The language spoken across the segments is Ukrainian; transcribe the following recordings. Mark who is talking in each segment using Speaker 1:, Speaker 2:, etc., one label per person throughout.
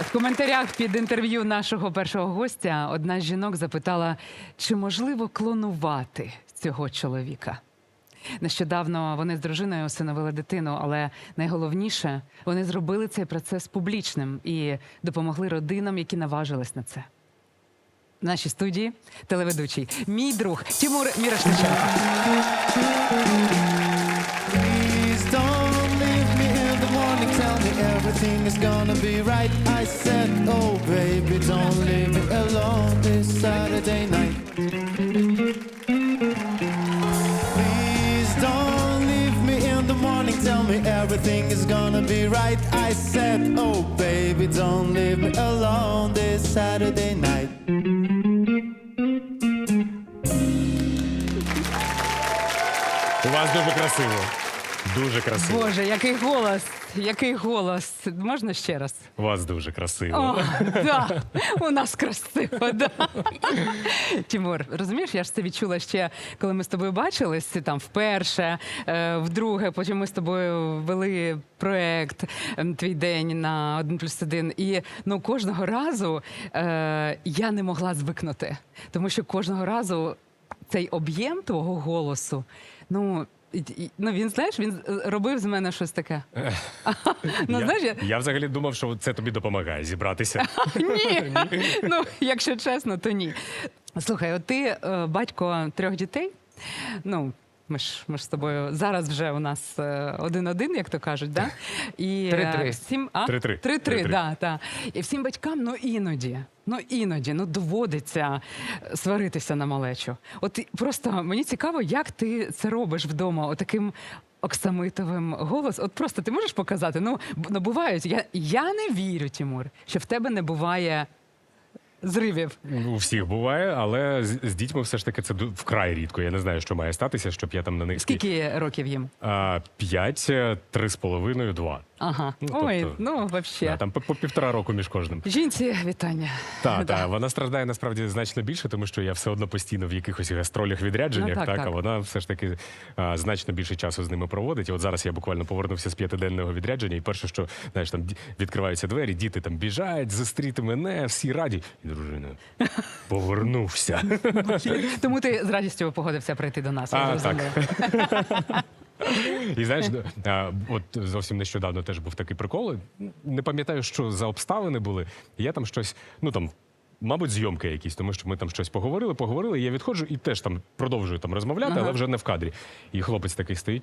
Speaker 1: В коментарях під інтерв'ю нашого першого гостя одна з жінок запитала, чи можливо клонувати цього чоловіка. Нещодавно вони з дружиною усиновили дитину, але найголовніше вони зробили цей процес публічним і допомогли родинам, які наважились на це. В нашій студії телеведучий, мій друг Тимур Мірошниченко.
Speaker 2: everything is gonna be right. I said, oh baby, don't leave me alone this Saturday night. Please don't leave me in the morning. Tell me everything is gonna be right. I said, oh baby, don't leave me alone this Saturday night.
Speaker 3: У вас дуже красиво. Дуже красиво.
Speaker 1: Боже, який голос! Який голос! Можна ще раз?
Speaker 3: У вас дуже красиво.
Speaker 1: О, да, у нас красиво, да. Тимур, розумієш, я ж це відчула ще, коли ми з тобою бачились там вперше, е, вдруге, потім ми з тобою вели проект ем, Твій день на 1 плюс 1. І ну, кожного разу е, я не могла звикнути, тому що кожного разу цей об'єм твого голосу, ну. Ну, він знаєш, він е, робив з мене щось таке. Ну,
Speaker 3: я,
Speaker 1: знаєш, я,
Speaker 3: я взагалі думав, що це тобі допомагає зібратися.
Speaker 1: ні. ну, якщо чесно, то ні. Слухай, от ти е, батько трьох дітей. Ну, ми ж, ми ж з тобою зараз вже у нас е, один-один, як то кажуть, да? І е, всім а?
Speaker 3: Три-три.
Speaker 1: Три-три,
Speaker 3: Три-три.
Speaker 1: да, да. І всім батькам, ну іноді, ну іноді, ну доводиться сваритися на малечу. От просто мені цікаво, як ти це робиш вдома, отаким. Оксамитовим голос. От просто ти можеш показати? Ну, ну бувають. Я, я не вірю, Тимур, що в тебе не буває зривів.
Speaker 3: У всіх буває, але з, з дітьми все ж таки це вкрай рідко. Я не знаю, що має статися, щоб я там на них
Speaker 1: Скільки років їм?
Speaker 3: А, П'ять, три з половиною, два.
Speaker 1: Ага.
Speaker 3: Ну,
Speaker 1: Ой,
Speaker 3: тобто,
Speaker 1: ну
Speaker 3: Да, там по, по півтора року між кожним.
Speaker 1: Жінці вітання.
Speaker 3: Так,
Speaker 1: Да.
Speaker 3: так, вона страждає насправді значно більше, тому що я все одно постійно в якихось гастролях відрядженнях,
Speaker 1: Ну, так,
Speaker 3: так,
Speaker 1: так.
Speaker 3: а вона все ж таки а, значно більше часу з ними проводить. І от зараз я буквально повернувся з п'ятиденного відрядження, і перше, що знаєш, там відкриваються двері, діти там біжать, зустріти мене, всі раді. І дружина повернувся.
Speaker 1: Тому ти з радістю погодився прийти до нас.
Speaker 3: А,
Speaker 1: зрозуміла.
Speaker 3: І знаєш, от зовсім нещодавно теж був такий прикол. Не пам'ятаю, що за обставини були. Я там щось, ну там. Мабуть, зйомки якісь, тому що ми там щось поговорили, поговорили. Я відходжу і теж там продовжую там розмовляти,
Speaker 1: Ага.
Speaker 3: але вже не в кадрі. І хлопець такий стоїть.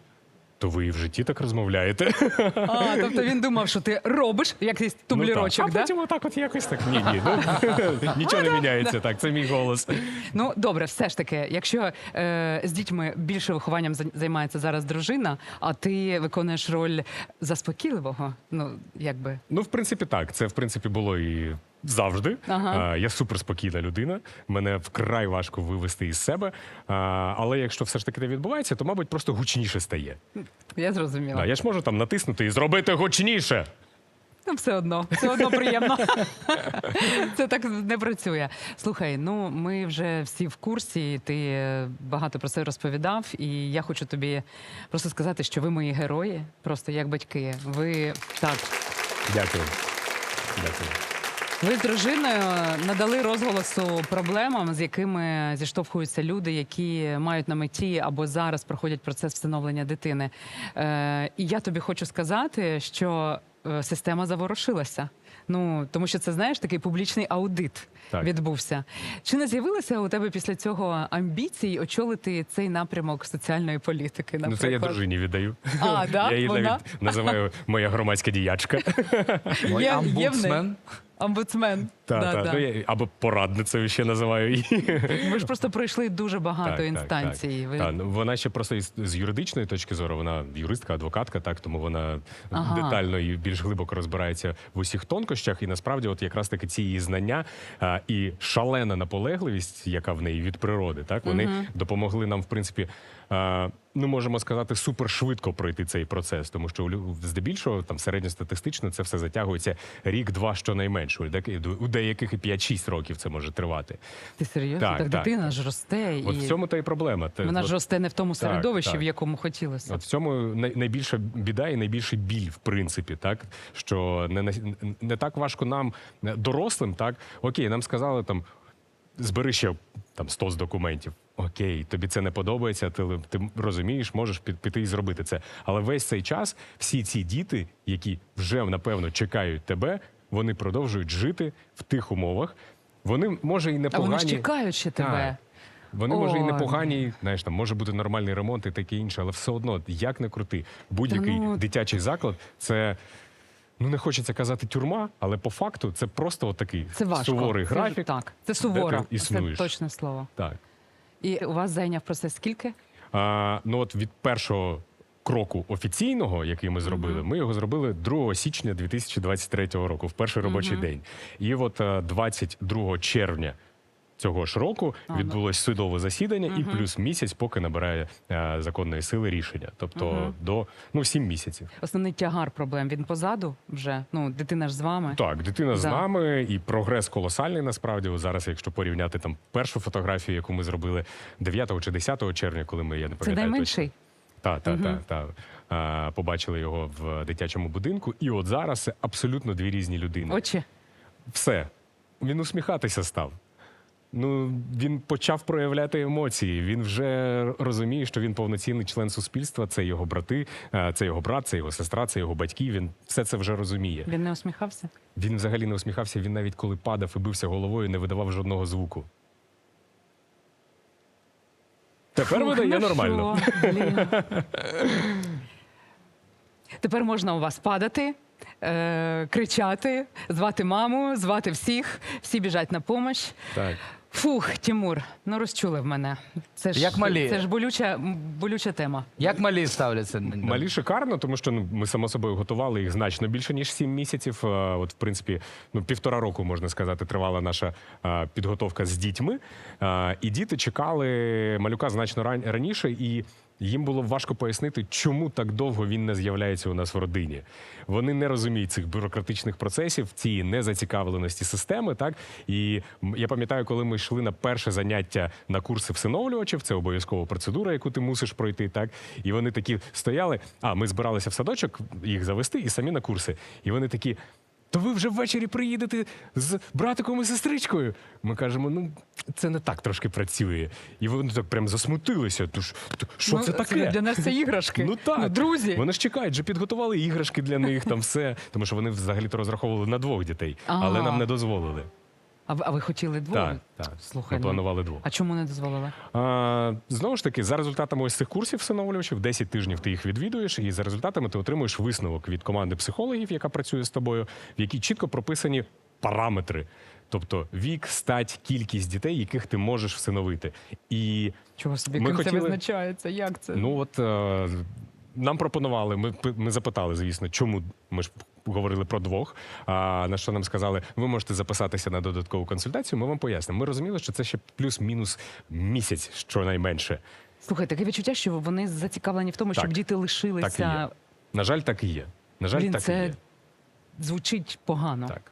Speaker 3: То ви і в житті так розмовляєте?
Speaker 1: А, тобто він думав, що ти робиш якийсь тублірочок,
Speaker 3: ну, так. А потім отак от якось так. Ні, ні. Ну, нічого не міняється. Так, це мій голос.
Speaker 1: Ну добре, все ж таки, якщо е, з дітьми більше вихованням за- займається зараз дружина, а ти виконуєш роль заспокійливого, ну якби
Speaker 3: Ну, в принципі, так. Це в принципі було і завжди.
Speaker 1: Ага.
Speaker 3: Я суперспокійна людина. Мене вкрай важко вивести із себе. Але якщо все ж таки не відбувається, то, мабуть, просто гучніше стає.
Speaker 1: я зрозуміла.
Speaker 3: Да, я ж можу там натиснути і зробити гучніше.
Speaker 1: Ну, все одно, все одно приємно. Це так не працює. Слухай, ну ми вже всі в курсі. Ти е, багато про це розповідав, і я хочу тобі просто сказати, що ви мої герої, просто як батьки. Ви так.
Speaker 3: Дякую. Дякую.
Speaker 1: Ви з дружиною надали розголосу проблемам, з якими зіштовхуються люди, які мають на меті або зараз проходять процес встановлення дитини. Е, і я тобі хочу сказати, що е, система заворушилася. Ну тому що це знаєш такий публічний аудит
Speaker 3: Так.
Speaker 1: відбувся. Чи не з'явилося у тебе після цього амбіцій очолити цей напрямок соціальної політики? Наприклад?
Speaker 3: Ну, це я дружині віддаю.
Speaker 1: А, да?
Speaker 3: Я її
Speaker 1: Вона?
Speaker 3: навіть називаю моя громадська діячка.
Speaker 4: Мой амбудсмен.
Speaker 1: Омбудсмен.
Speaker 3: Та,
Speaker 1: Да,
Speaker 3: та.
Speaker 1: да.
Speaker 3: Ну, я, або порадницею ще називаю її.
Speaker 1: Ми ж просто пройшли дуже багато інстанцій.
Speaker 3: Так,
Speaker 1: Ви-
Speaker 3: Так, ну, вона ще просто із, з юридичної точки зору, вона юристка, адвокатка, так тому вона
Speaker 1: Ага.
Speaker 3: детально і більш глибоко розбирається в усіх тонкощах. І насправді, от якраз таки ці її знання а, і шалена наполегливість, яка в неї від природи, так вони допомогли нам, в принципі. А, ну можемо сказати, супершвидко пройти цей процес, тому що здебільшого там середньостатистично це все затягується рік-два щонайменше. У деяких- і 5-6 років це може тривати.
Speaker 1: Ти серйозно?
Speaker 3: Так,
Speaker 1: Так,
Speaker 3: так.
Speaker 1: дитина ж росте.
Speaker 3: От
Speaker 1: і
Speaker 3: в цьому та й проблема.
Speaker 1: Вона ж росте не в тому середовищі,
Speaker 3: так.
Speaker 1: в якому хотілося.
Speaker 3: От в цьому найбільша біда і найбільший біль, в принципі, так що не, не так важко нам, дорослим, так окей, нам сказали там. Збери ще там 100 з документів. Окей, тобі це не подобається, ти, ти розумієш, можеш під, піти і зробити це. Але весь цей час всі ці діти, які вже напевно чекають тебе, вони продовжують жити в тих умовах. Вони може і
Speaker 1: А
Speaker 3: непогані.
Speaker 1: вони ж чекають ще тебе.
Speaker 3: Так. Вони може і непогані, знаєш, там може бути нормальний ремонт і таке інше, але все одно, як не крути, будь-який
Speaker 1: ну-
Speaker 3: дитячий заклад це. Ну, не хочеться казати тюрма, але по факту це просто от такий
Speaker 1: Це важко.
Speaker 3: суворий
Speaker 1: Це
Speaker 3: графік.
Speaker 1: так, це суворо. Це точне слово.
Speaker 3: Так.
Speaker 1: І у вас зайняв процес скільки?
Speaker 3: А, ну от від першого кроку офіційного, який ми зробили, ми його зробили 2 січня 2023 року, в перший робочий день. І от е, 22 червня. Цього ж року
Speaker 1: А, ну.
Speaker 3: відбулось судове засідання, і плюс місяць, поки набирає е, законної сили рішення. Тобто до ну сім місяців.
Speaker 1: Основний тягар проблем. Він позаду вже. Ну, дитина ж з вами.
Speaker 3: Так, дитина з
Speaker 1: Да.
Speaker 3: нами, і прогрес колосальний насправді. Зараз, якщо порівняти там першу фотографію, яку ми зробили 9 чи 10 червня, коли ми я не
Speaker 1: Це найменший.
Speaker 3: Так, так, так. Та, А, побачили його в дитячому будинку. І от зараз це абсолютно дві різні людини.
Speaker 1: Очі.
Speaker 3: Все. Він усміхатися став. Ну, він почав проявляти емоції. Він вже розуміє, що він повноцінний член суспільства. Це його брати, це його брат, це його сестра, це його батьки. Він все це вже розуміє.
Speaker 1: Він не усміхався?
Speaker 3: Він взагалі не усміхався. Він навіть коли падав і бився головою, не видавав жодного звуку. Тепер видає
Speaker 1: ну
Speaker 3: нормально.
Speaker 1: блін. Тепер можна у вас падати, е- кричати, звати маму, звати всіх, всі біжать на помощь.
Speaker 3: Так.
Speaker 1: Фух, Тимур, ну розчули в мене. Це ж,
Speaker 4: Як малі.
Speaker 1: Це ж болюча, болюча тема.
Speaker 4: Як малі ставляться?
Speaker 3: Малі шикарно, тому що ну, ми само собою готували їх значно більше ніж сім місяців. А, От, в принципі, ну півтора року можна сказати, тривала наша а, підготовка з дітьми. А, і діти чекали малюка значно ран- раніше, і їм було важко пояснити, чому так довго він не з'являється у нас в родині. Вони не розуміють цих бюрократичних процесів, цієї незацікавленості системи. Так і я пам'ятаю, коли ми йшли на перше заняття на курси всиновлювачів, це обов'язкова процедура, яку ти мусиш пройти. Так і вони такі стояли. А ми збиралися в садочок їх завести і самі на курси. І вони такі. То ви вже ввечері приїдете з братиком і сестричкою. Ми кажемо, ну це не так трошки працює. І вони так прям засмутилися. Тож що
Speaker 1: Ну,
Speaker 3: це таке?
Speaker 1: Для нас це іграшки.
Speaker 3: Ну так,
Speaker 1: друзі.
Speaker 3: Вони ж чекають, вже підготували іграшки для них, там все. Тому що вони взагалі-то розраховували на двох дітей, але нам не дозволили.
Speaker 1: А, ви- а ви хотіли двоє?
Speaker 3: Так, так.
Speaker 1: Слухай,
Speaker 3: Ми
Speaker 1: ну,
Speaker 3: планували двох.
Speaker 1: А чому не дозволили?
Speaker 3: А, знову ж таки, за результатами ось цих курсів всиновлювачів, 10 тижнів ти їх відвідуєш, і за результатами ти отримуєш висновок від команди психологів, яка працює з тобою, в якій чітко прописані параметри. Тобто вік, стать, кількість дітей, яких ти можеш всиновити. І
Speaker 1: Чого собі
Speaker 3: Ми
Speaker 1: ким це визначається? Як це?
Speaker 3: Ну от е, нам пропонували, ми, ми запитали, звісно, чому ми ж говорили про двох. А на що нам сказали, ви можете записатися на додаткову консультацію, ми вам пояснимо. Ми розуміли, що це ще плюс-мінус місяць, щонайменше.
Speaker 1: Слухай, таке відчуття, що вони зацікавлені в тому, щоб
Speaker 3: Так.
Speaker 1: діти
Speaker 3: Так і
Speaker 1: лишилися.
Speaker 3: є. На жаль, так і є. На жаль,
Speaker 1: Блін,
Speaker 3: так і
Speaker 1: це
Speaker 3: є.
Speaker 1: звучить погано.
Speaker 3: Так.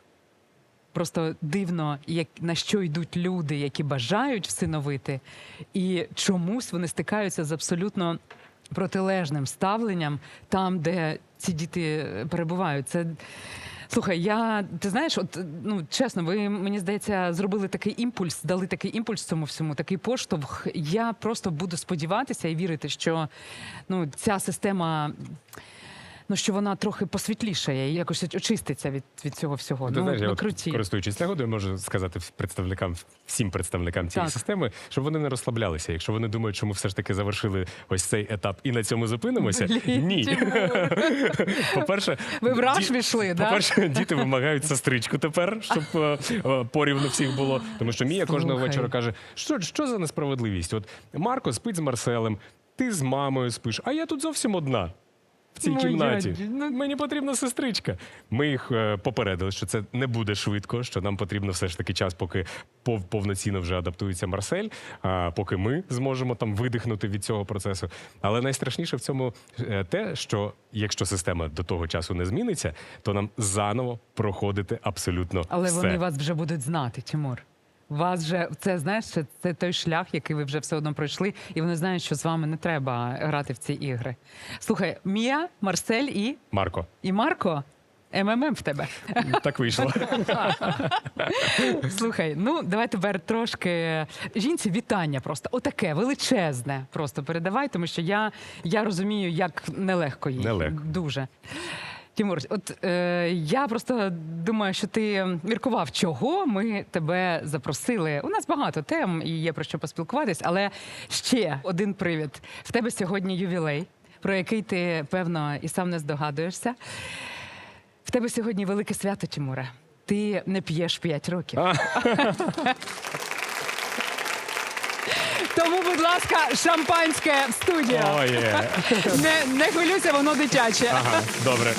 Speaker 1: Просто дивно, як на що йдуть люди, які бажають всиновити, і чомусь вони стикаються з абсолютно протилежним ставленням там, де ці діти перебувають. Це слухай, я ти знаєш, от ну чесно, ви мені здається, зробили такий імпульс, дали такий імпульс цьому всьому, такий поштовх. Я просто буду сподіватися і вірити, що ну ця система. Ну, що вона трохи посвітлішає і якось очиститься від, від цього всього.
Speaker 3: Ти
Speaker 1: ну,
Speaker 3: знаєш, я от, користуючись нагодою, можу сказати представникам, всім представникам цієї
Speaker 1: Так.
Speaker 3: системи, щоб вони не розслаблялися. Якщо вони думають, що ми все ж таки завершили ось цей етап і на цьому зупинимося,
Speaker 1: Блін,
Speaker 3: ні. По-перше,
Speaker 1: Ви в раш пішли, да?
Speaker 3: По-перше, діти вимагають сестричку тепер, щоб е, е, порівну всіх було. Тому що Мія кожного вечора каже: що, що за несправедливість? От Марко спить з Марселем, ти з мамою спиш, а я тут зовсім одна. Цій
Speaker 1: Моя
Speaker 3: кімнаті.
Speaker 1: дь- ну-
Speaker 3: Мені потрібна сестричка. Ми їх е, попередили, що це не буде швидко, що нам потрібно все ж таки час, поки пов- повноцінно вже адаптується Марсель, а поки ми зможемо там видихнути від цього процесу. Але найстрашніше в цьому е, те, що якщо система до того часу не зміниться, то нам заново проходити абсолютно
Speaker 1: Але
Speaker 3: все.
Speaker 1: вони вас вже будуть знати, Тимур. Вас же це знаєш, це, це той шлях, який ви вже все одно пройшли, і вони знають, що з вами не треба грати в ці ігри. Слухай, Мія, Марсель і,
Speaker 3: Марко,
Speaker 1: і Марко. МММ в тебе.
Speaker 3: так вийшло.
Speaker 1: Слухай, ну давай тепер трошки жінці вітання просто отаке величезне. Просто передавай, тому що я, я розумію, як нелегко їй.
Speaker 3: Нелегко.
Speaker 1: Дуже. Тимур, от е, я просто думаю, що ти міркував, чого ми тебе запросили. У нас багато тем і є про що поспілкуватись, але ще один привід. В тебе сьогодні ювілей, про який ти певно і сам не здогадуєшся. В тебе сьогодні велике свято, Тимуре. Ти не п'єш 5 років. Тому, будь ласка, шампанське в студію.
Speaker 3: О, є.
Speaker 1: Не, не хвилюйся, воно дитяче.
Speaker 3: Ага, добре.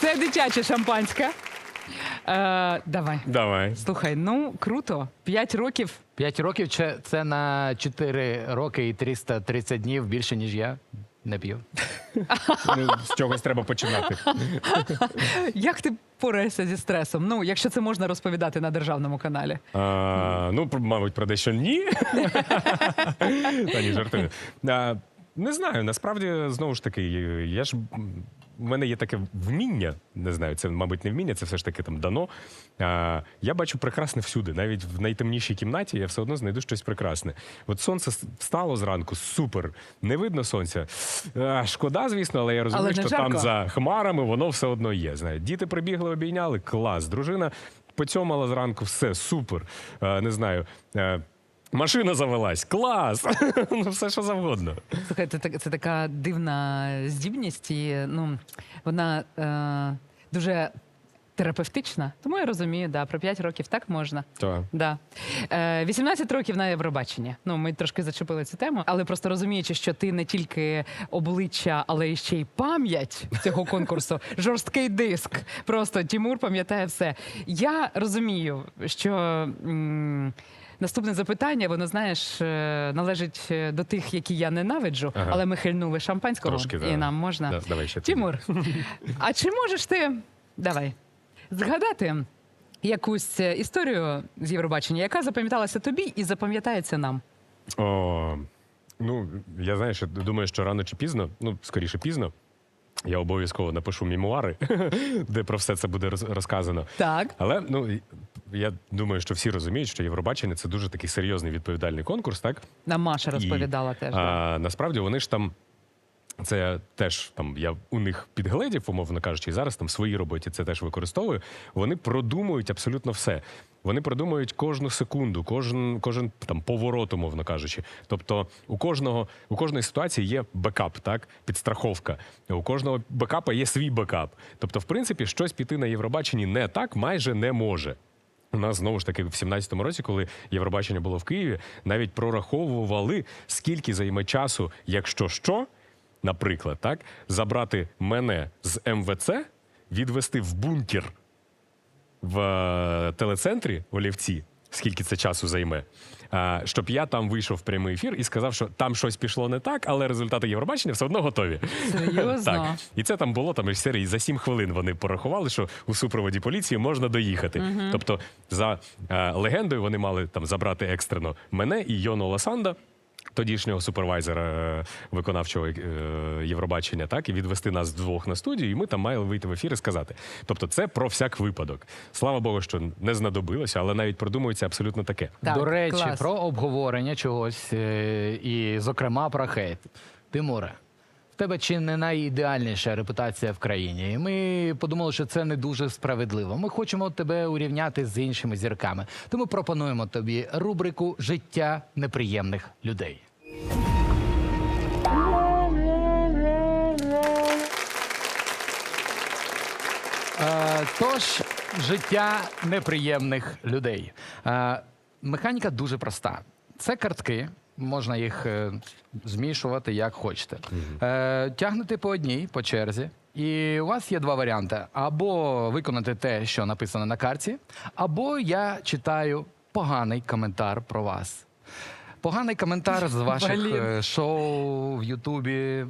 Speaker 1: Це дитяче шампанське. Е, давай.
Speaker 3: Давай.
Speaker 1: Слухай, ну круто. 5 років.
Speaker 4: П'ять років це- це на 4 роки і 330 днів більше, ніж я не п'ю.
Speaker 3: Ну, з чогось треба починати.
Speaker 1: Як ти пораєшся зі стресом? Ну, якщо це можна розповідати на державному каналі.
Speaker 3: А, ну, про- мабуть, про дещо ні. Та ні, жартую. А, не знаю, насправді, знову ж таки, я ж. У мене є таке вміння, не знаю, це, мабуть, не вміння, це все ж таки там дано. А, я бачу прекрасне всюди. Навіть в найтемнішій кімнаті я все одно знайду щось прекрасне. От сонце встало зранку, супер. Не видно сонця. А, шкода, звісно, але я розумію,
Speaker 1: Але
Speaker 3: що там за хмарами воно все одно є. Знаю. Діти прибігли, обійняли, клас. Дружина поцьомала зранку, все супер. Е, не знаю. Машина завелась, клас! ну, все що завгодно.
Speaker 1: Слухай, це, це така дивна здібність, і ну, вона е, дуже терапевтична. Тому я розумію, да, про 5 років так можна.
Speaker 3: Так.
Speaker 1: Да. Е, 18 років на Євробаченні. Ну, ми трошки зачепили цю тему, але просто розуміючи, що ти не тільки обличчя, але ще й пам'ять цього конкурсу, жорсткий диск. Просто Тімур пам'ятає все. Я розумію, що. м, Наступне запитання, воно знаєш, е, належить е, до тих, які я ненавиджу,
Speaker 3: Ага.
Speaker 1: але ми хильнули шампанського,
Speaker 3: Трошки,
Speaker 1: і
Speaker 3: да.
Speaker 1: нам можна.
Speaker 3: Да, давай ще.
Speaker 1: Тимур, а чи можеш ти давай згадати якусь е, історію з Євробачення, яка запам'яталася тобі і запам'ятається нам?
Speaker 3: О, ну, я знаєш, думаю, що рано чи пізно, ну, скоріше пізно, я обов'язково напишу мемуари, де про все це буде роз- розказано.
Speaker 1: Так.
Speaker 3: Але ну я думаю, що всі розуміють, що Євробачення це дуже такий серйозний відповідальний конкурс, так?
Speaker 1: Нам Маша розповідала
Speaker 3: І,
Speaker 1: теж.
Speaker 3: А, насправді вони ж там. Це теж там я у них підгледів, умовно кажучи, і зараз там в своїй роботі це теж використовую. Вони продумують абсолютно все. Вони продумують кожну секунду, кожен, кожен там поворот, умовно кажучи. Тобто, у кожного у кожної ситуації є бекап, так підстраховка. У кожного бекапа є свій бекап. Тобто, в принципі, щось піти на Євробаченні не так майже не може. У нас знову ж таки в 17-му році, коли Євробачення було в Києві, навіть прораховували, скільки займе часу, якщо що, наприклад, так, забрати мене з МВЦ, відвести в бункер в е, телецентрі Олівці, скільки це часу займе, щоб я там вийшов в прямий ефір і сказав, що там щось пішло не так, але результати Євробачення все одно готові.
Speaker 1: Серйозно?
Speaker 3: Так. І це там було там із серії за 7 хвилин. Вони порахували, що у супроводі поліції можна доїхати. Тобто, за е, легендою, вони мали там забрати екстрено мене і Йону Ласанда. Тодішнього супервайзера е, виконавчого е, Євробачення, так і відвести нас двох на студію, і ми там мали вийти в ефір і сказати. Тобто, це про всяк випадок. Слава Богу, що не знадобилося, але навіть продумується абсолютно таке.
Speaker 1: Так,
Speaker 4: До речі,
Speaker 1: клас.
Speaker 4: про обговорення чогось, е, і, зокрема, про хейт. Тимуре, в тебе чи не найідеальніша репутація в країні? І ми подумали, що це не дуже справедливо. Ми хочемо тебе урівняти з іншими зірками. Тому пропонуємо тобі рубрику Життя неприємних людей. Е, Тож, життя неприємних людей. Е, Механіка дуже проста. Це картки, можна їх е, змішувати як хочете. Е, тягнете по одній по черзі. І у вас є два варіанти: або виконати те, що написано на карті, або я читаю поганий коментар про вас. Поганий коментар з ваших
Speaker 1: Блін.
Speaker 4: е, шоу в Ютубі.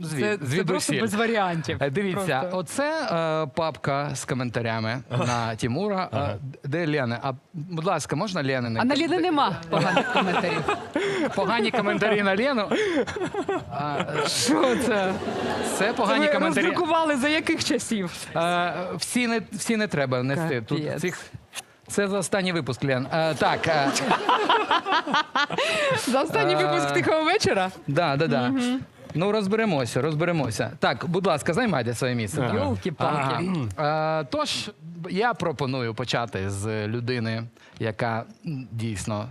Speaker 4: Зві-
Speaker 1: Це, це просто без варіантів.
Speaker 4: Е, Дивіться,
Speaker 1: Просто.
Speaker 4: оце е, папка з коментарями на Тімура. Е, де Лена? А будь ласка, можна Лени?
Speaker 1: А на Ліни нема поганих коментарів.
Speaker 4: Погані коментарі на Лену. А,
Speaker 1: Що це?
Speaker 4: це погані
Speaker 1: Ви
Speaker 4: коментарі.
Speaker 1: роздрукували за яких часів?
Speaker 4: Е, всі, не, всі не треба нести. Тут цих... Це за останній випуск, Лен. Е, так, е,
Speaker 1: За останній випуск тихого вечора?
Speaker 4: да, да, да. Ну, розберемося, розберемося. Так, будь ласка, займайте своє місце. там.
Speaker 1: Йолки-палки.
Speaker 4: Ага. Е, тож, я пропоную почати з людини, яка м, дійсно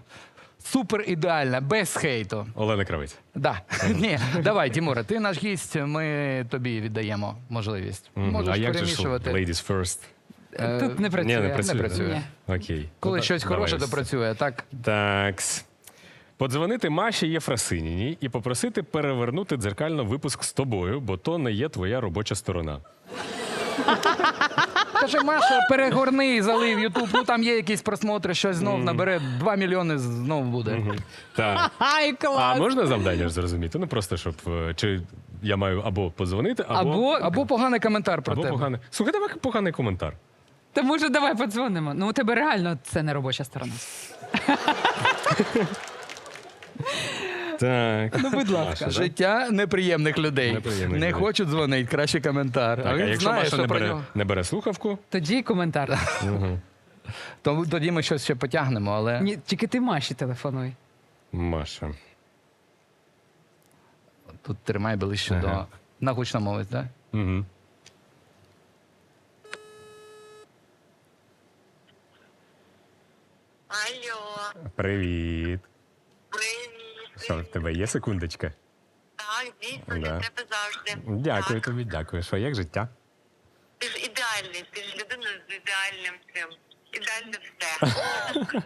Speaker 4: супер ідеальна, без хейту.
Speaker 3: Олена Кравець.
Speaker 4: Да. Ні, давай, Тімура, ти наш гість, ми тобі віддаємо можливість. Можеш
Speaker 3: а як же ж
Speaker 4: перемішувати.
Speaker 3: ladies first?
Speaker 4: Е,
Speaker 1: Тут не працює.
Speaker 3: Ні, не працює.
Speaker 4: працює.
Speaker 3: да? Окей.
Speaker 4: Коли
Speaker 3: Ну, так,
Speaker 4: щось хороше,
Speaker 3: давай.
Speaker 4: то працює, так?
Speaker 3: Такс. Подзвонити Маші Єфросиніній і попросити перевернути дзеркально випуск з тобою, бо то не є твоя робоча сторона.
Speaker 4: Каже, Маша, перегорни, залив Ютуб, ну там є якісь просмотри, щось знов набере, 2 мільйони знов буде.
Speaker 3: Так.
Speaker 1: Ай,
Speaker 3: А
Speaker 1: клас!
Speaker 3: можна завдання ж зрозуміти? Ну просто щоб е, чи я маю або подзвонити, або,
Speaker 1: Або,
Speaker 4: Або поганий коментар про
Speaker 3: або
Speaker 4: тебе.
Speaker 3: поганий. Слухай, давай поганий коментар.
Speaker 1: Та може давай подзвонимо. Ну у тебе реально це не робоча сторона.
Speaker 3: Так.
Speaker 1: Ну, будь ласка.
Speaker 4: Життя неприємних людей.
Speaker 3: Неприємних
Speaker 4: не
Speaker 3: людей.
Speaker 4: хочуть дзвонити, краще коментар.
Speaker 3: Так,
Speaker 4: а
Speaker 3: а
Speaker 4: він
Speaker 3: якщо
Speaker 4: знає,
Speaker 3: Маша
Speaker 4: що
Speaker 3: не
Speaker 4: про
Speaker 3: бере,
Speaker 4: нього.
Speaker 3: не бере слухавку,
Speaker 1: Тоді коментар.
Speaker 4: То тоді ми щось ще потягнемо, але
Speaker 1: Ні, тільки ти Маші телефонуй.
Speaker 3: Маша.
Speaker 4: тут тримай ближче
Speaker 3: Ага.
Speaker 4: до на гучномовець, так?
Speaker 3: Угу.
Speaker 5: Алло,
Speaker 3: Привіт.
Speaker 5: привіт.
Speaker 3: Що, в тебе є секундочка?
Speaker 5: Так, звісно,
Speaker 3: Да.
Speaker 5: для тебе завжди.
Speaker 3: Дякую
Speaker 5: Так.
Speaker 3: тобі, дякую. Що, як життя?
Speaker 5: Ти ж ідеальний, ти ж людина з ідеальним цим. Ідеальне все.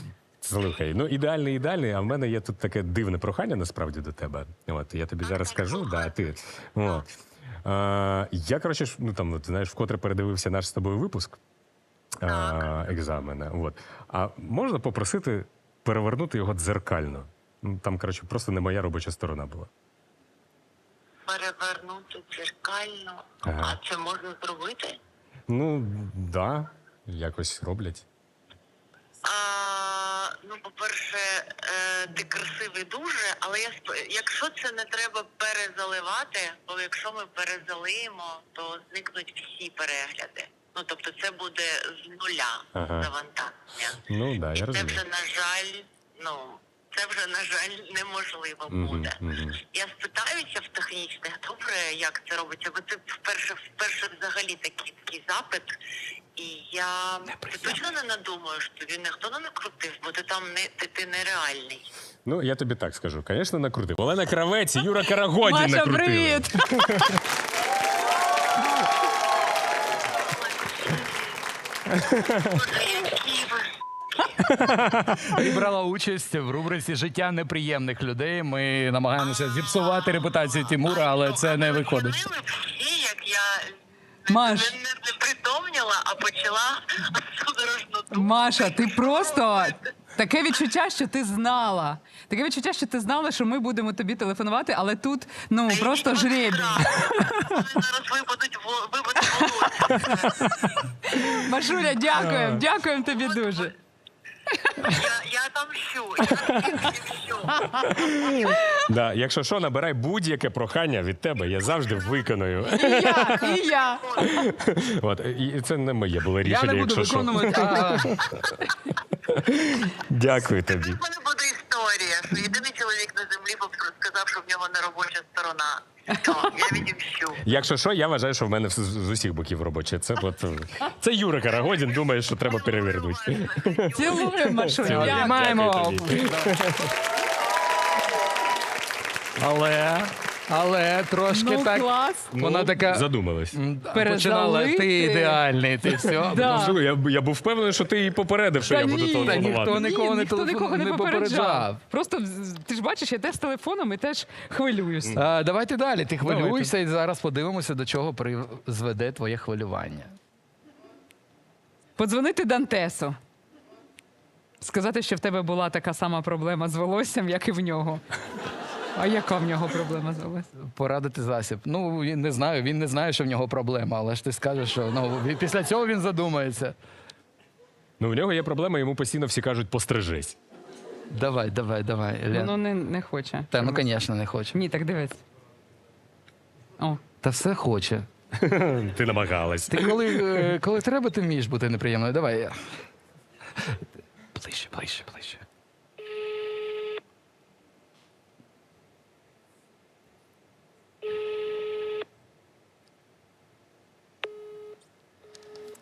Speaker 3: Слухай, ну ідеальний, ідеальний, а в мене є тут таке дивне прохання насправді до тебе. От я тобі зараз скажу, да, ти. От. А, я, коротше, ж, ну там, от, знаєш, вкотре передивився наш з тобою випуск а, екзамена. От. А можна попросити перевернути його дзеркально? Ну, Там, коротше, просто не моя робоча сторона була.
Speaker 5: Перевернути дзеркально.
Speaker 3: Ага.
Speaker 5: А це можна зробити?
Speaker 3: Ну, да, якось роблять.
Speaker 5: А, ну, по-перше, е, ти красивий дуже, але я сп- якщо це не треба перезаливати, бо якщо ми перезалиємо, то зникнуть всі перегляди. Ну тобто це буде з нуля
Speaker 3: Ага.
Speaker 5: завантаження.
Speaker 3: Ну, да, я
Speaker 5: І це
Speaker 3: розумію.
Speaker 5: вже, на жаль, ну це вже, на жаль, неможливо буде.
Speaker 3: мгм.
Speaker 5: Я спитаюся в технічних, добре, як це робиться, бо це вперше, вперше взагалі такий, такий запит. І я ти точно не надумаю, що тобі ніхто не накрутив, бо ти там не ти, ти нереальний.
Speaker 3: Ну, я тобі так скажу. Звісно, накрутив. Олена Кравець, і Юра Карагодін
Speaker 1: Маша,
Speaker 3: накрутили.
Speaker 1: привіт!
Speaker 5: Боже, які ви
Speaker 4: І брала участь в рубриці Життя неприємних людей. Ми намагаємося зіпсувати репутацію Тімура, але це не виходить.
Speaker 5: Всі, як я
Speaker 1: Маш.
Speaker 5: не, не, не притомніла, а почала судорожно думати.
Speaker 1: Маша, ти просто таке відчуття, що ти знала. Таке відчуття, що ти знала, що ми будемо тобі телефонувати, але тут ну просто
Speaker 5: Та йдіть
Speaker 1: жребій.
Speaker 5: Вони зараз випадуть во- випадуть волосся.
Speaker 1: Машуля, дякуємо, дякуємо тобі дуже.
Speaker 5: Я, я там щу, я.
Speaker 3: Да, якщо що, набирай будь-яке прохання від тебе, я завжди виконую.
Speaker 1: І я, і я.
Speaker 3: От, і це не моє було
Speaker 4: Я
Speaker 3: рішення,
Speaker 4: не буду
Speaker 3: якщо що.
Speaker 4: виконувати. а,
Speaker 3: Дякую тобі.
Speaker 5: В мене буде історія, що єдиний чоловік на землі сказав, що в нього не робоча сторона. Все, я відімщу.
Speaker 3: Якщо що, я вважаю, що в мене з, з усіх боків робоче. Це от це Юра Карагодін думає, що треба перевернути.
Speaker 1: Цілуємо. Дякую.
Speaker 3: Тобі.
Speaker 4: Але Але трошки
Speaker 1: Ну,
Speaker 4: так.
Speaker 1: клас.
Speaker 4: Вона
Speaker 3: Ну,
Speaker 4: така.
Speaker 3: задумалась.
Speaker 4: м, да,
Speaker 1: Перезалити.
Speaker 4: Починала, ти ідеальний, ти все.
Speaker 1: Да.
Speaker 3: Слухай, я, я був впевнений, що ти її попередив, що
Speaker 1: Та
Speaker 3: я буду
Speaker 1: ні, та
Speaker 3: телефонувати.
Speaker 4: ніхто не- Нікого
Speaker 1: Ні, ніхто
Speaker 4: телефон-
Speaker 1: нікого не
Speaker 4: не
Speaker 1: попереджав.
Speaker 4: попереджав.
Speaker 1: Просто з- ти ж бачиш, я теж з телефоном і теж хвилююсь.
Speaker 4: А, давайте далі. Ти хвилюйся і зараз подивимося, до чого призведе твоє хвилювання.
Speaker 1: Подзвонити Дантесу. Сказати, що в тебе була така сама проблема з волоссям, як і в нього. А яка в нього проблема з волоссям?
Speaker 4: Порадити засіб. Ну, він не знаю, він не знає, що в нього проблема, але ж ти скажеш, що ну, після цього він задумається.
Speaker 3: Ну, в нього є проблема, йому постійно всі кажуть, пострижись.
Speaker 4: Давай, давай, давай. Лен.
Speaker 1: Воно не, не хоче.
Speaker 4: Та ну, звісно, не хоче.
Speaker 1: Ні, так дивись. О,
Speaker 4: Та все хоче.
Speaker 3: Ти намагалась.
Speaker 4: Ти коли, е, коли треба, ти вмієш бути неприємною. Давай. Ближче, ближче, ближче.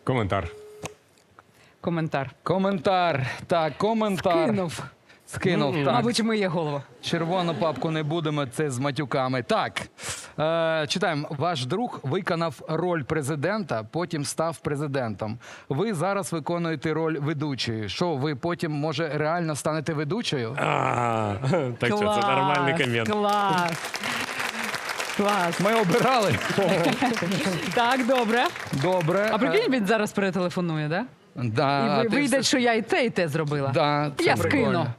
Speaker 3: Коментар.
Speaker 1: коментар.
Speaker 4: Коментар. Так, коментар.
Speaker 1: Кинув.
Speaker 4: Скинув. Так.
Speaker 1: Мабуть, миє голову.
Speaker 4: Червону папку не будемо, це з матюками. Так. Е, читаємо. Ваш друг виконав роль президента, потім став президентом. Ви зараз виконуєте роль ведучої. Що ви потім, може, реально станете ведучою?
Speaker 3: А, так що це нормальний комент.
Speaker 1: Клас. Клас.
Speaker 4: Ми обирали.
Speaker 1: Так, добре.
Speaker 4: Добре.
Speaker 1: А прикинь, він зараз перетелефонує, да?
Speaker 4: Да,
Speaker 1: і
Speaker 4: ти
Speaker 1: вийде,
Speaker 4: все-
Speaker 1: що я і те, і те зробила.
Speaker 4: Да, це
Speaker 1: Я
Speaker 4: прикольно.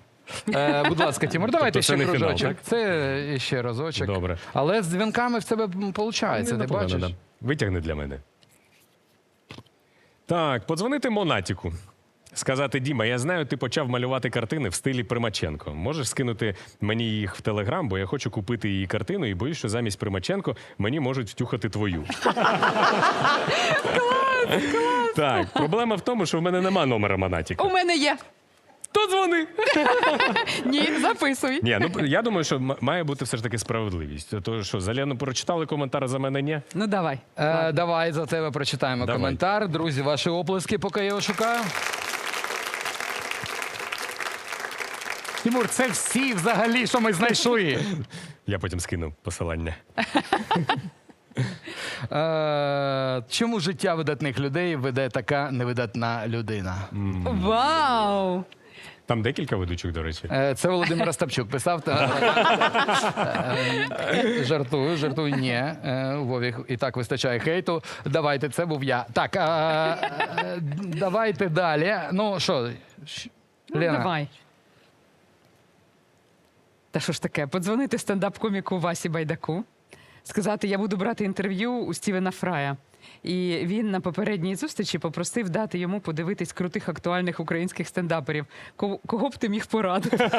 Speaker 4: Е, будь ласка, Тимур, давайте
Speaker 3: Тобто це
Speaker 4: ще
Speaker 3: не фінал,
Speaker 4: кружочок.
Speaker 3: так?
Speaker 4: Це ще разочок.
Speaker 3: Добре.
Speaker 4: Але з дзвінками в тебе виходить, ти бачиш?
Speaker 3: Витягни для мене. Так, подзвонити Монатіку. Сказати, Діма, я знаю, ти почав малювати картини в стилі Примаченко. Можеш скинути мені їх в Телеграм, бо я хочу купити її картину і боюсь, що замість Примаченко мені можуть втюхати твою. Так, проблема в тому, що в мене нема номера Монатіка.
Speaker 1: У мене є.
Speaker 3: То дзвони.
Speaker 1: Ні, записуй.
Speaker 3: Ні, ну я думаю, що має бути все ж таки справедливість. То що, за Лену прочитали коментар, а за мене ні?
Speaker 1: Ну давай.
Speaker 4: Е, давай за тебе прочитаємо
Speaker 3: Давай.
Speaker 4: коментар. Друзі, ваші оплески, поки я його шукаю. Тимур, це всі взагалі, що ми знайшли.
Speaker 3: Я потім скину посилання.
Speaker 4: Е, чому життя видатних людей веде така невидатна людина?
Speaker 1: Вау!
Speaker 3: Там декілька ведучих, до речі.
Speaker 4: Е, це Володимир Остапчук писав. Та, Е, жартую, жартую, ні. Е, у Вові і так вистачає хейту. Давайте, це був я. Так, е, е, давайте далі. Ну що, щ-
Speaker 1: Ну,
Speaker 4: Лена,
Speaker 1: давай. Та що ж таке? Подзвонити стендап-коміку Васі Байдаку, сказати, я буду брати інтерв'ю у Стівена Фрая. І він на попередній зустрічі попросив дати йому подивитись крутих актуальних українських стендаперів. Кого, кого б ти міг порадити?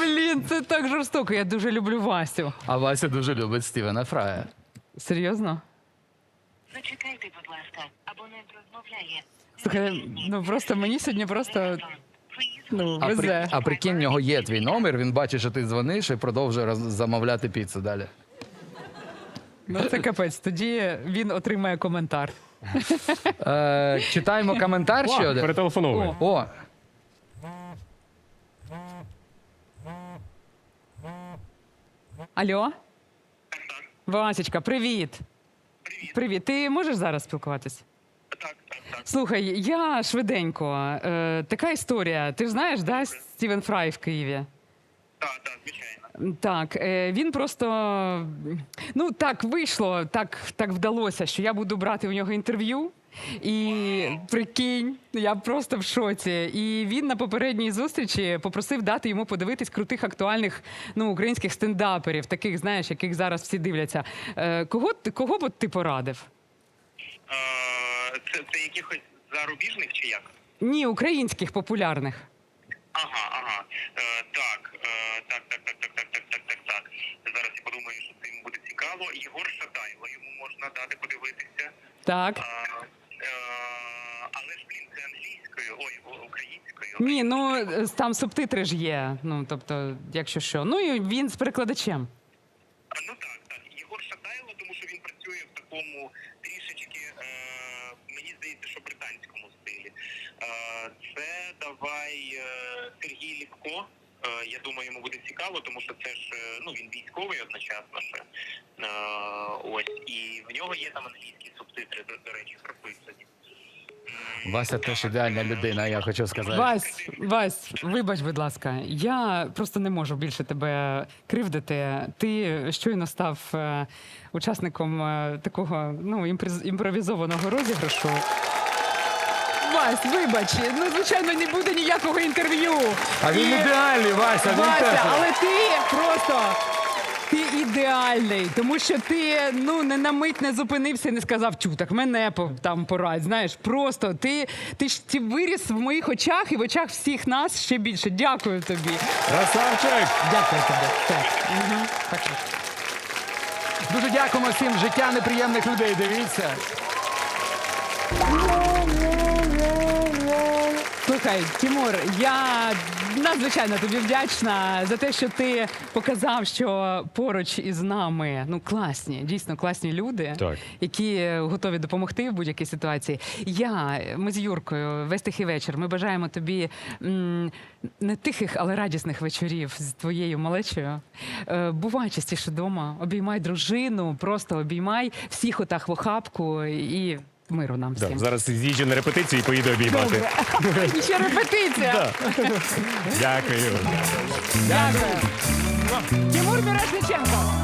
Speaker 1: Блін, це так жорстоко. Я дуже люблю Васю.
Speaker 4: А Вася дуже любить Стівена Фрая.
Speaker 1: Серйозно?
Speaker 5: Зачекайте, будь ласка, абонент розмовляє.
Speaker 1: Слухай, ну просто мені сьогодні просто ну,
Speaker 4: А, при,
Speaker 1: везе.
Speaker 4: а прикинь, в нього є твій номер, він бачить, що ти дзвониш і продовжує роз- замовляти піцу далі.
Speaker 1: Ну це капець. Тоді він отримає коментар.
Speaker 4: Е, читаємо коментар ще один.
Speaker 3: перетелефоновує.
Speaker 1: О.
Speaker 4: О,
Speaker 1: Алло? Васечка, привіт. Привіт. Привіт. Ти можеш зараз спілкуватись?
Speaker 5: Так, так, так.
Speaker 1: Слухай, я швиденько. Е, така історія. Ти ж знаєш, да, Стівен Фрай в Києві?
Speaker 5: Так, так, звичайно.
Speaker 1: Так, е, він просто ну так вийшло, так, так вдалося, що я буду брати у нього інтерв'ю. І прикинь, я просто в шоці. І він на попередній зустрічі попросив дати йому подивитись крутих актуальних ну, українських стендаперів, таких, знаєш, яких зараз всі дивляться. Е, кого, кого б ти порадив?
Speaker 5: Це, це якихось зарубіжних чи як?
Speaker 1: Ні, українських популярних.
Speaker 5: Ага, ага. Е, так, е, так, так, так, так, так, так, так, так, так. Зараз я подумаю, що це йому буде цікаво. Єгор Шатайло йому можна дати подивитися.
Speaker 1: Так.
Speaker 5: Е, е, але ж, блін, це англійською, ой, українською.
Speaker 1: Ні, ну е, там субтитри ж є. Ну, тобто, якщо що. Ну і він з перекладачем.
Speaker 5: А, Ну так, так. Єгор Шатайло, тому що він працює в такому трішечки, е, мені здається, що британському стилі. Е, це давай е, Сергій Лівко. Е,
Speaker 6: Е, Я думаю, йому буде цікаво, тому що це ж е, ну він військовий одночасно ще. Е, Ось і в нього є там англійські субтитри, до, до речі, прописані. М,
Speaker 4: Вася теж ідеальна людина, я хочу сказати.
Speaker 1: Вась, Вась, вибач, будь ласка, я просто не можу більше тебе кривдити. Ти щойно став е, учасником е, такого ну, імприз- імпровізованого розіграшу. Вась, вибач, ну звичайно не буде ніякого інтерв'ю.
Speaker 4: А він
Speaker 1: І-
Speaker 4: ідеальний, Вася, він
Speaker 1: Вася,
Speaker 4: теж.
Speaker 1: але ти просто. Ти ідеальний, тому що ти ну не на мить не зупинився і не сказав тю, так мене по- там порадь. Знаєш, просто ти, ти ж ти виріс в моїх очах і в очах всіх нас ще більше. Дякую тобі.
Speaker 3: Красавчик!
Speaker 1: Дякую тобі. Все. Угу.
Speaker 4: Дуже дякуємо всім життя неприємних людей. Дивіться.
Speaker 1: Слухай, Тимур, я надзвичайно тобі вдячна за те, що ти показав, що поруч із нами ну класні, дійсно класні люди,
Speaker 3: Так.
Speaker 1: які готові допомогти в будь-якій ситуації. Я, ми з Юркою, весь тихий вечір. Ми бажаємо тобі м, не тихих, але радісних вечорів з твоєю малечею. Е, бувай частіше вдома, обіймай дружину, просто обіймай всіх отак в охапку і миру нам
Speaker 3: Да,
Speaker 1: всім.
Speaker 3: зараз з'їжджу на репетицію і поїду обіймати.
Speaker 1: Добре. Ще репетиція.
Speaker 3: Дякую.
Speaker 1: Дякую. Тимур Мірошниченко.